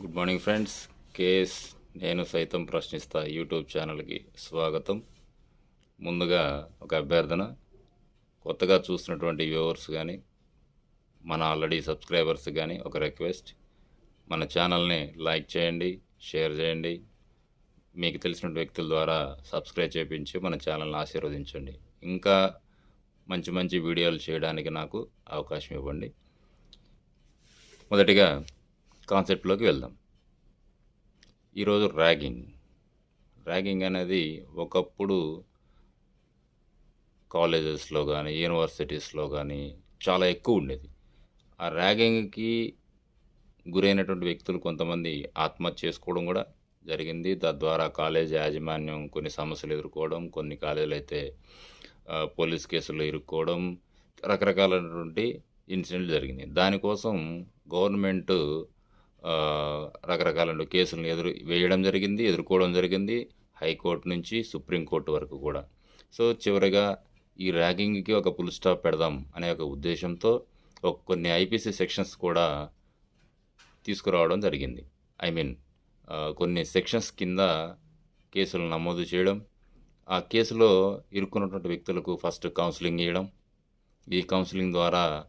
Good morning friends. KS నేను సైతం ప్రశ్నిస్తా యూట్యూబ్ ఛానల్కి స్వాగతం. ముందుగా ఒక అభ్యర్థన. కొత్తగా చూసినటువంటి వ్యూవర్స్ కానీ మన ఆల్రెడీ సబ్స్క్రైబర్స్ కానీ ఒక రిక్వెస్ట్. మన ఛానల్ని లైక్ చేయండి షేర్ చేయండి. మీకు తెలిసిన వ్యక్తుల ద్వారా సబ్స్క్రైబ్ చేయించి మన ఛానల్ని ఆశీర్వదించండి. ఇంకా మంచి మంచి వీడియోలు చేయడానికి నాకు అవకాశం ఇవ్వండి. మొదటిగా కాన్సెప్ట్లోకి వెళ్దాం. ఈరోజు ర్యాగింగ్. ర్యాగింగ్ అనేది ఒకప్పుడు కాలేజెస్లో కానీ యూనివర్సిటీస్లో కానీ చాలా ఎక్కువ ఉండేది. ఆ ర్యాగింగ్కి గురైనటువంటి వ్యక్తులు కొంతమంది ఆత్మహత్య చేసుకోవడం కూడా జరిగింది. తద్వారా కాలేజ్ యాజమాన్యం కొన్ని సమస్యలు ఎదుర్కోవడం కొన్ని కాలేజీలు అయితే పోలీస్ కేసులు ఇరుక్కోవడం రకరకాలైనటువంటి ఇన్సిడెంట్ జరిగింది. దానికోసం గవర్నమెంట్ రకరకాల కేసులను ఎదురు వేయడం జరిగింది ఎదుర్కోవడం జరిగింది హైకోర్టు నుంచి సుప్రీంకోర్టు వరకు కూడా. సో చివరిగా ఈ ర్యాగింగ్కి ఒక ఫుల్ స్టాప్ పెడదాం అనే ఒక ఉద్దేశంతో కొన్ని ఐపీసీ సెక్షన్స్ కూడా తీసుకురావడం జరిగింది. ఐ మీన్ కొన్ని సెక్షన్స్ కింద కేసులు నమోదు చేయడం ఆ కేసులో ఇరుక్కున్నటువంటి వ్యక్తులకు ఫస్ట్ కౌన్సిలింగ్ ఇవ్వడం ఈ కౌన్సిలింగ్ ద్వారా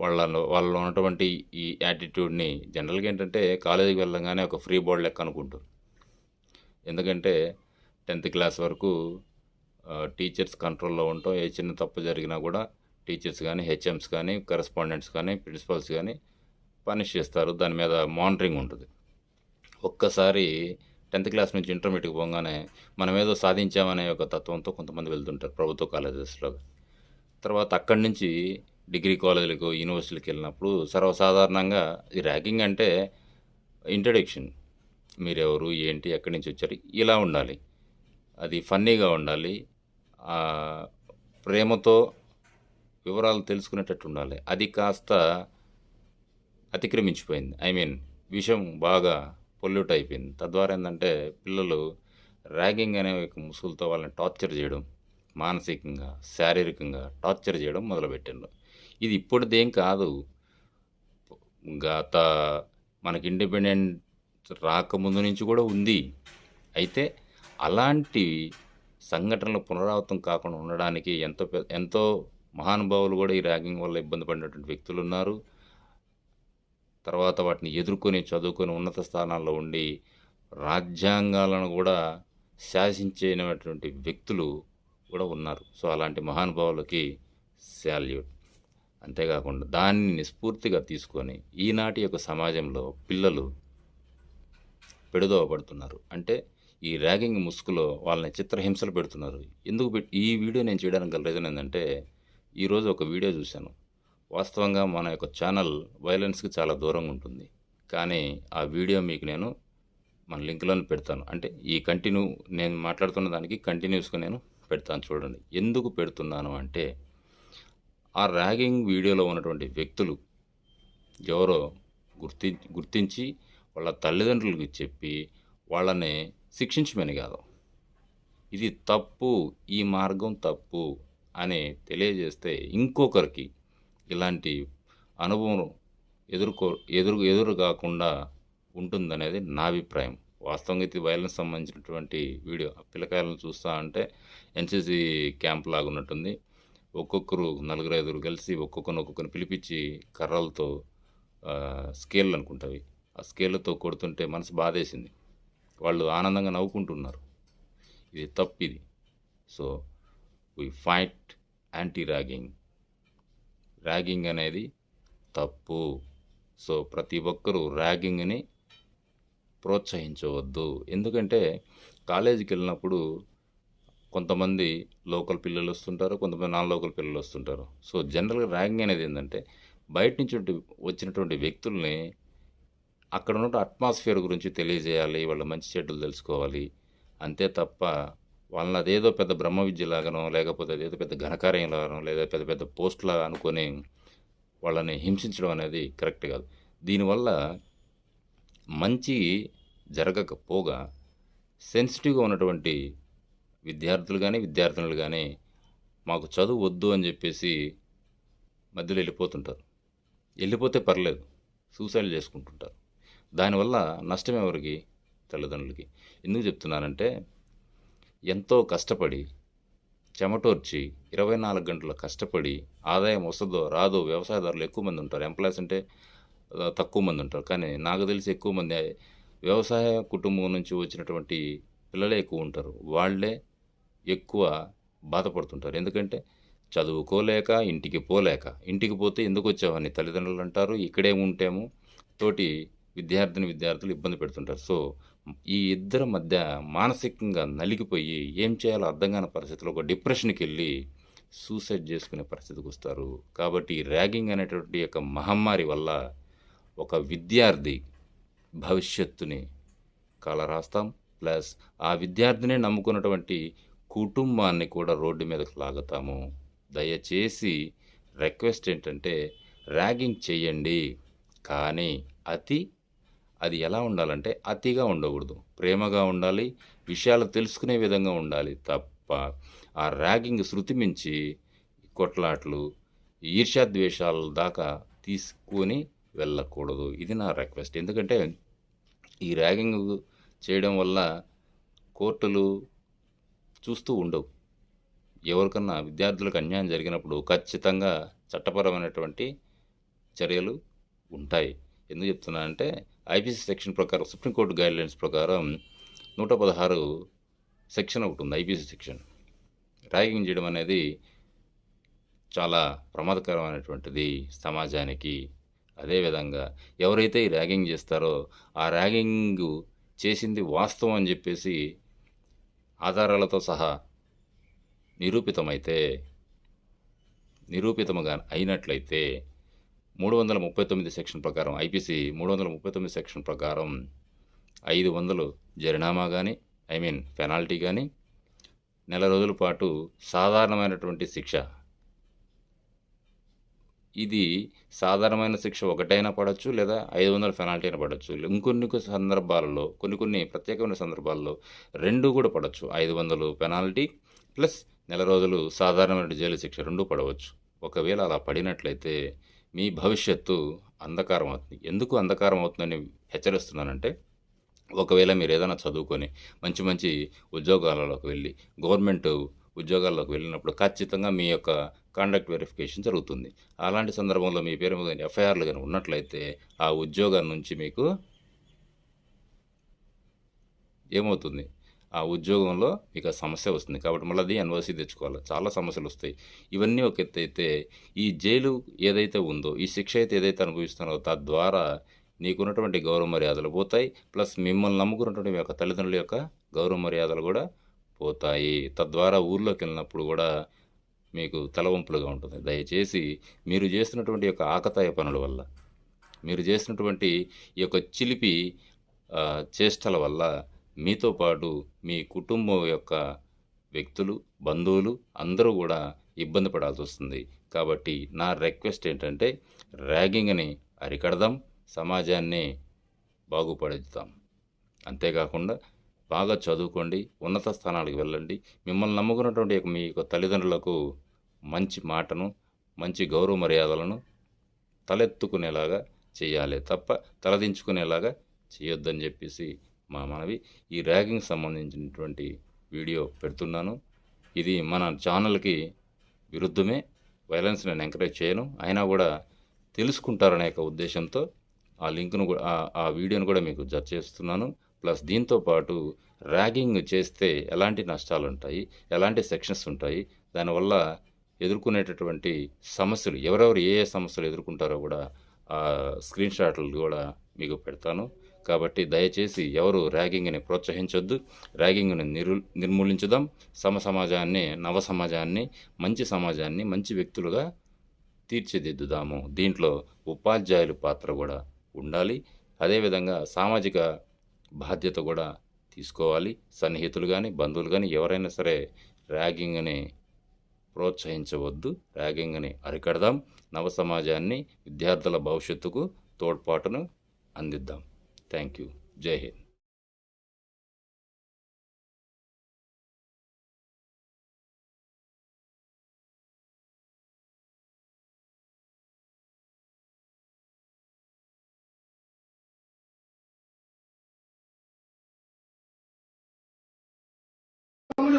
వాళ్ళలో వాళ్ళలో ఉన్నటువంటి ఈ యాటిట్యూడ్ని జనరల్గా ఏంటంటే కాలేజీకి వెళ్ళగానే ఒక ఫ్రీ బోర్డ్ లెక్క అనుకుంటారు. ఎందుకంటే టెన్త్ క్లాస్ వరకు టీచర్స్ కంట్రోల్లో ఉంటాం. ఏ చిన్న తప్పు జరిగినా కూడా టీచర్స్ కానీ హెచ్ఎమ్స్ కానీ కరెస్పాండెంట్స్ కానీ ప్రిన్సిపల్స్ కానీ పనిష్ చేస్తారు. దాని మీద మానిటరింగ్ ఉంటుంది. ఒక్కసారి టెన్త్ క్లాస్ నుంచి ఇంటర్మీడియట్కి పోగానే మనం ఏదో సాధించామనే ఒక తత్వంతో కొంతమంది వెళ్తుంటారు ప్రభుత్వ కాలేజెస్లో. తర్వాత అక్కడి నుంచి డిగ్రీ కాలేజీలకు యూనివర్సిటీలకు వెళ్ళినప్పుడు సర్వసాధారణంగా ఈ ర్యాగింగ్ అంటే ఇంట్రడక్షన్. మీరెవరు ఏంటి ఎక్కడి నుంచి వచ్చారు ఇలా ఉండాలి. అది ఫన్నీగా ఉండాలి. ప్రేమతో వివరాలు తెలుసుకునేటట్టు ఉండాలి. అది కాస్త అతిక్రమించిపోయింది. ఐ మీన్ విషయం బాగా పొల్యూట్ అయిపోయింది. తద్వారా ఏంటంటే పిల్లలు ర్యాగింగ్ అనే ఒక ముసుగులతో వాళ్ళని టార్చర్ చేయడం మానసికంగా శారీరకంగా టార్చర్ చేయడం మొదలుపెట్టారు ఇది ఇప్పటిదేం కాదు. గత మనకి ఇండిపెండెంట్ రాకముందు నుంచి కూడా ఉంది. అయితే అలాంటి సంఘటనలు పునరావృతం కాకుండా ఉండడానికి ఎంతో ఎంతో మహానుభావులు కూడా ఈ ర్యాగింగ్ వల్ల ఇబ్బంది పడినటువంటి వ్యక్తులు ఉన్నారు తర్వాత వాటిని ఎదుర్కొని చదువుకొని ఉన్నత స్థానాల్లో ఉండి రాజ్యాంగాలను కూడా శాసించినటువంటి వ్యక్తులు కూడా ఉన్నారు. సో అలాంటి మహానుభావులకి శాల్యూట్. అంతేకాకుండా దానిని స్ఫూర్తిగా తీసుకొని ఈనాటి యొక్క సమాజంలో పిల్లలు పెడుదోవ పడుతున్నారు అంటే ఈ ర్యాగింగ్ ముసుగులో వాళ్ళని చిత్రహింసలు పెడుతున్నారు. ఎందుకు ఈ వీడియో నేను చేయడానికి గల రీజన్ ఏంటంటే ఈరోజు ఒక వీడియో చూశాను. వాస్తవంగా మన యొక్క ఛానల్ వైలెన్స్కి చాలా దూరంగా ఉంటుంది. కానీ ఆ వీడియో మీకు నేను మన లింక్లో పెడతాను. అంటే ఈ కంటిన్యూ నేను మాట్లాడుతున్న దానికి కంటిన్యూస్గా నేను పెడతాను చూడండి. ఎందుకు పెడుతున్నాను అంటే ఆ ర్యాగింగ్ వీడియోలో ఉన్నటువంటి వ్యక్తులు ఎవరో గుర్తి గుర్తించి వాళ్ళ తల్లిదండ్రులకు చెప్పి వాళ్ళని శిక్షించమని కాదు. ఇది తప్పు ఈ మార్గం తప్పు అని తెలియజేస్తే ఇంకొకరికి ఇలాంటి అనుభవం ఎదుర్కో ఎదురు ఎదురు కాకుండా ఉంటుందనేది నా అభిప్రాయం. వాస్తవంగా ఇది వైలెన్స్ సంబంధించినటువంటి వీడియో. పిల్లకాయలను చూస్తా అంటే ఎన్సీసీ క్యాంప్ లాగా ఉన్నట్టుంది ఒక్కొక్కరు నలుగురు ఐదుగురు కలిసి ఒక్కొక్కరిని ఒక్కొక్కరిని పిలిపించి కర్రలతో స్కేల్ అనుకుంటావి. ఆ స్కేళ్ళతో కొడుతుంటే మనసు బాధేసింది. వాళ్ళు ఆనందంగా నవ్వుకుంటున్నారు. ఇది తప్పు ఇది so we fight anti ragging ragging అనేది తప్పు. సో ప్రతి ఒక్కరూ ర్యాగింగ్ని ప్రోత్సహించవద్దు. ఎందుకంటే కాలేజీకి వెళ్ళినప్పుడు కొంతమంది లోకల్ పిల్లలు వస్తుంటారు కొంతమంది నాన్ లోకల్ పిల్లలు వస్తుంటారు. సో జనరల్గా ర్యాగింగ్ అనేది ఏంటంటే బయట నుంచి వచ్చినటువంటి వ్యక్తుల్ని అక్కడ ఉన్న అట్మాస్ఫియర్ గురించి తెలియజేయాలి వాళ్ళ మంచి చెడ్డలు తెలుసుకోవాలి. అంతే తప్ప వాళ్ళని అదేదో పెద్ద బ్రహ్మ విద్యలాగానో లేకపోతే అదేదో పెద్ద ఘనకార్యంలాగానో లేదా పెద్ద పెద్ద పోస్టులాగా అనుకొని వాళ్ళని హింసించడం అనేది కరెక్ట్ కాదు. దీనివల్ల మంచి జరగకపోగా సెన్సిటివ్గా ఉన్నటువంటి విద్యార్థులు కానీ విద్యార్థినులు కానీ మాకు చదువు వద్దు అని చెప్పేసి మధ్యలో వెళ్ళిపోతుంటారు. వెళ్ళిపోతే పర్లేదు సూసైడ్ చేసుకుంటుంటారు. దానివల్ల నష్టం ఎవరికి? తల్లిదండ్రులకి. ఎందుకు చెప్తున్నానంటే ఎంతో కష్టపడి చెమటోర్చి ఇరవై నాలుగు గంటలు కష్టపడి ఆదాయం వస్తుందో రాదో వ్యవసాయదారులు ఎక్కువ మంది ఉంటారు. ఎంప్లాయీస్ అంటే తక్కువ మంది ఉంటారు. కానీ నాకు తెలిసి ఎక్కువ మంది వ్యవసాయ కుటుంబం నుంచి వచ్చినటువంటి పిల్లలే ఎక్కువ ఉంటారు. వాళ్ళే ఎక్కువ బాధపడుతుంటారు. ఎందుకంటే చదువుకోలేక ఇంటికి పోలేక. ఇంటికి పోతే ఎందుకు వచ్చావని తల్లిదండ్రులు అంటారు. ఇక్కడే ఉంటేమో తోటి విద్యార్థిని విద్యార్థులు ఇబ్బంది పెడుతుంటారు. సో ఈ ఇద్దరి మధ్య మానసికంగా నలిగిపోయి ఏం చేయాలో అర్థం కాని పరిస్థితిలో ఒక డిప్రెషన్కి వెళ్ళి సూసైడ్ చేసుకునే పరిస్థితికి వస్తారు. కాబట్టి ఈ ర్యాగింగ్ అనేటువంటి యొక్క మహమ్మారి వల్ల ఒక విద్యార్థి భవిష్యత్తుని కాలరాస్తాం. ప్లస్ ఆ విద్యార్థినే నమ్ముకున్నటువంటి కుటుంబాన్ని కూడా రోడ్డు మీదకు లాగుతాము. దయచేసి రిక్వెస్ట్ ఏంటంటే ర్యాగింగ్ చేయండి కానీ అతి అది ఎలా ఉండాలంటే అతిగా ఉండకూడదు. ప్రేమగా ఉండాలి విషయాలు తెలుసుకునే విధంగా ఉండాలి తప్ప ఆ ర్యాగింగ్ శృతి మించి కొట్లాట్లు ఈర్ష్యాద్వేషాల దాకా తీసుకొని వెళ్ళకూడదు. ఇది నా రిక్వెస్ట్. ఎందుకంటే ఈ ర్యాగింగ్ చేయడం వల్ల కోర్టులు చూస్తూ ఉండవు. ఎవరికన్నా విద్యార్థులకు అన్యాయం జరిగినప్పుడు ఖచ్చితంగా చట్టపరమైనటువంటి చర్యలు ఉంటాయి. ఎందుకు చెప్తున్నా అంటే ఐపీసీ సెక్షన్ ప్రకారం సుప్రీంకోర్టు గైడ్లైన్స్ ప్రకారం నూట పదహారు సెక్షన్ ఒకటి ఉంది ఐపీసీ సెక్షన్. ర్యాగింగ్ చేయడం అనేది చాలా ప్రమాదకరమైనటువంటిది సమాజానికి. అదేవిధంగా ఎవరైతే ఈ ర్యాగింగ్ చేస్తారో ఆ ర్యాగింగ్ చేసింది వాస్తవం అని చెప్పేసి ఆధారాలతో సహా నిరూపితమైతే నిరూపితముగా అయినట్లయితే మూడు వందల ముప్పై తొమ్మిది సెక్షన్ ప్రకారం ఐపీసీ మూడు వందల ముప్పై తొమ్మిది సెక్షన్ ప్రకారం ఐదు వందలు జరినామా కానీ ఐ మీన్ పెనాల్టీ కానీ నెల రోజుల పాటు సాధారణమైనటువంటి శిక్ష ఇది సాధారణమైన శిక్ష ఒకటైనా పడవచ్చు లేదా ఐదు వందల పెనాల్టీ అయినా పడవచ్చు ఇంకొన్ని కొన్ని సందర్భాలలో కొన్ని కొన్ని ప్రత్యేకమైన సందర్భాల్లో రెండు కూడా పడవచ్చు ఐదు వందలు పెనాల్టీ ప్లస్ నెల రోజులు సాధారణమైన జైలు శిక్ష రెండు పడవచ్చు. ఒకవేళ అలా పడినట్లయితే మీ భవిష్యత్తు అంధకారం అవుతుంది. ఎందుకు అంధకారం అవుతుందని హెచ్చరిస్తున్నానంటే ఒకవేళ మీరు ఏదైనా చదువుకొని మంచి మంచి ఉద్యోగాలలోకి వెళ్ళి గవర్నమెంట్ ఉద్యోగాల్లోకి వెళ్ళినప్పుడు ఖచ్చితంగా మీ యొక్క కాండక్ట్ వెరిఫికేషన్ జరుగుతుంది. అలాంటి సందర్భంలో మీ పేరు మీద ఎఫ్ఐఆర్లు కానీ ఉన్నట్లయితే ఆ ఉద్యోగం నుంచి మీకు ఏమవుతుంది? ఆ ఉద్యోగంలో మీకు ఆ సమస్య వస్తుంది. కాబట్టి మళ్ళీ అది ఎన్ఓసీ తెచ్చుకోవాలి. చాలా సమస్యలు వస్తాయి. ఇవన్నీ ఒక ఎత్తైతే ఈ జైలు ఏదైతే ఉందో ఈ శిక్ష అయితే ఏదైతే అనుభవిస్తున్నారో తద్వారా నీకున్నటువంటి గౌరవ మర్యాదలు పోతాయి. ప్లస్ మిమ్మల్ని నమ్ముకున్నటువంటి మీ యొక్క తల్లిదండ్రుల యొక్క గౌరవ మర్యాదలు కూడా పోతాయి. తద్వారా ఊర్లోకి వెళ్ళినప్పుడు కూడా మీకు తలవంపులుగా ఉంటుంది. దయచేసి మీరు చేస్తున్నటువంటి యొక్క ఆకతాయ పనుల వల్ల మీరు చేసినటువంటి ఈ యొక్క చిలిపి చేష్టల వల్ల మీతో పాటు మీ కుటుంబం యొక్క వ్యక్తులు బంధువులు అందరూ కూడా ఇబ్బంది పడాల్సి వస్తుంది. కాబట్టి నా రిక్వెస్ట్ ఏంటంటే ర్యాగింగ్ని అరికడదాం సమాజాన్ని బాగుపడుతాం. అంతేకాకుండా బాగా చదువుకోండి ఉన్నత స్థానాలకు వెళ్ళండి. మిమ్మల్ని నమ్ముకున్నటువంటి మీ యొక్క తల్లిదండ్రులకు మంచి మాటను మంచి గౌరవ మర్యాదలను తలెత్తుకునేలాగా చేయాలి తప్ప తలదించుకునేలాగా చేయొద్దని చెప్పేసి మా మనవి. ఈ ర్యాగింగ్ సంబంధించినటువంటి వీడియో పెడుతున్నాను. ఇది మన ఛానల్కి విరుద్ధమే. వైలెన్స్ నేను ఎంకరేజ్ చేయను. అయినా కూడా తెలుసుకుంటారనే యొక్క ఉద్దేశంతో ఆ లింక్ను కూడా ఆ- ఆ వీడియోను కూడా మీకు జత చేస్తున్నాను. ప్లస్ దీంతో పాటు ర్యాగింగ్ చేస్తే ఎలాంటి నష్టాలు ఉంటాయి ఎలాంటి సెక్షన్స్ ఉంటాయి దానివల్ల ఎదుర్కొనేటటువంటి సమస్యలు ఎవరెవరు ఏ ఏ సమస్యలు ఎదుర్కొంటారో కూడా ఆ స్క్రీన్ షాట్లు కూడా మీకు పెడతాను. కాబట్టి దయచేసి ఎవరు ర్యాగింగ్ని ప్రోత్సహించొద్దు. ర్యాగింగ్ని నిరు నిర్మూలించుదాం. సమ సమాజాన్ని నవ సమాజాన్ని మంచి సమాజాన్ని మంచి వ్యక్తులుగా తీర్చిదిద్దుదాము. దీంట్లో ఉపాధ్యాయుల పాత్ర కూడా ఉండాలి. అదేవిధంగా సామాజిక బాధ్యత కూడా తీసుకోవాలి. సన్నిహితులు కానీ బంధువులు కానీ ఎవరైనా సరే ర్యాగింగ్ని ప్రోత్సహించవద్దు. ర్యాగింగ్ని అరికడదాం. నవ సమాజాన్ని విద్యార్థుల భవిష్యత్తుకు తోడ్పాటును అందిద్దాం. థ్యాంక్ యూ జై హింద్.